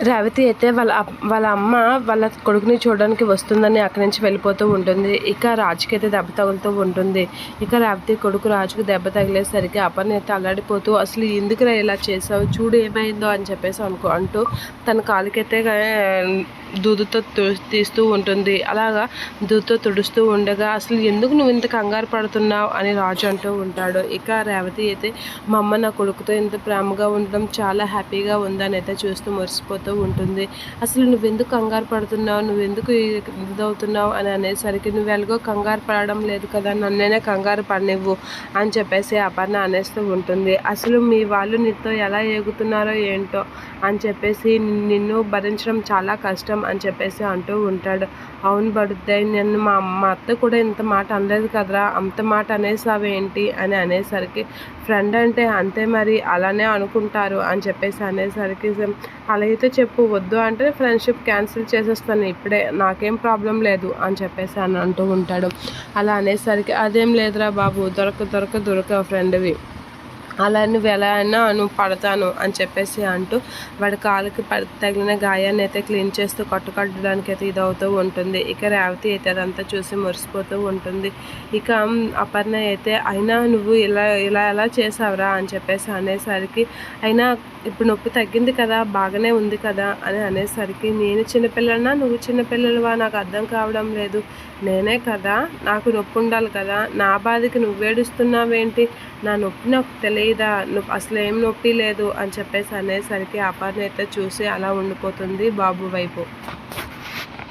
రేవతి అయితే వాళ్ళ అప్- వాళ్ళ అమ్మ వాళ్ళ కొడుకుని చూడడానికి వస్తుందని అక్కడి నుంచి వెళ్ళిపోతూ ఉంటుంది. ఇక రాజుకి అయితే దెబ్బ తగులుతూ ఉంటుంది. ఇక రేవతి కొడుకు రాజుకు దెబ్బ తగిలేసరికి అపర్ణ అయితే అల్లాడిపోతూ అసలు ఎందుకురా ఇలా చేసావు? చూడు ఏమైందో అని చెప్పేసి అనుకో అంటూ తన కాలుకైతే దూదుతో తు- తీస్తూ ఉంటుంది. అలాగా దూదుతో తుడుస్తూ ఉండగా అసలు ఎందుకు నువ్వు ఇంత కంగారు పడుతున్నావు? అని రాజు అంటూ ఉంటాడు. ఇక రేవతి అయితే మా అమ్మ నా కొడుకుతో ఇంత ప్రేమగా ఉండడం చాలా హ్యాపీగా ఉందని అయితే చూస్తూ మురిసిపోతూ ఉంటుంది. అసలు నువ్వెందుకు కంగారు పడుతున్నావు? నువ్వెందుకు ఇదవుతున్నావు? అని అనేసరికి నువ్వు ఎలాగో కంగారు పడడం లేదు కదా నన్నైనా కంగారు పడనివ్వు అని చెప్పేసి అపర్ణ అనేస్తూ ఉంటుంది. అసలు మీ వాళ్ళు నీతో ఎలా ఎగుతున్నారో ఏంటో అని చెప్పేసి నిన్ను భరించడం చాలా కష్టం అని చెప్పేసి అంటూ ఉంటాడు. అవును బడుద్దాయి నేను మా మా అత్త కూడా ఇంత మాట అనలేదు కదరా అంత మాట అనేసావేంటి అని అనేసరికి ఫ్రెండ్ అంటే అంతే మరి అలానే అనుకుంటారు అని చెప్పేసి అనేసరికి అలా అయితే చెప్పు వద్దు అంటే ఫ్రెండ్షిప్ క్యాన్సిల్ చేసేస్తాను ఇప్పుడే నాకేం ప్రాబ్లం లేదు అని చెప్పేసి అని అంటూ ఉంటాడు. అలా అనేసరికి అదేం లేదురా బాబు దొరక దొరక దొరక ఫ్రెండ్వి. అలా నువ్వు ఎలా అయినా నువ్వు పడతాను అని చెప్పేసి అంటూ వాడి కాలుకి ప తగిలిన గాయాన్ని అయితే క్లీన్ చేస్తూ కట్టుకట్టడానికి అయితే ఇదవుతూ ఉంటుంది. ఇక రేవతి అయితే అదంతా చూసి మురిసిపోతూ ఉంటుంది. ఇక అపర్ణ అయితే అయినా నువ్వు ఇలా ఇలా ఎలా చేసావురా అని చెప్పేసి అనేసరికి అయినా ఇప్పుడు నొప్పి తగ్గింది కదా బాగానే ఉంది కదా? అని అనేసరికి నేను చిన్నపిల్లనా? నువ్వు చిన్నపిల్లలువా? నాకు అర్థం కావడం లేదు. నేనే కదా నాకు నొప్పి ఉండాలి కదా. నా బాధకి నువ్వేడుస్తున్నావేంటి? నా నొప్పి నాకు తెలియదు నువ్వు అసలు ఏం నొప్పి లేదు అని చెప్పేసి అనేసరికి అపర్ణ అయితే చూసి అలా ఉండిపోతుంది బాబు వైపు.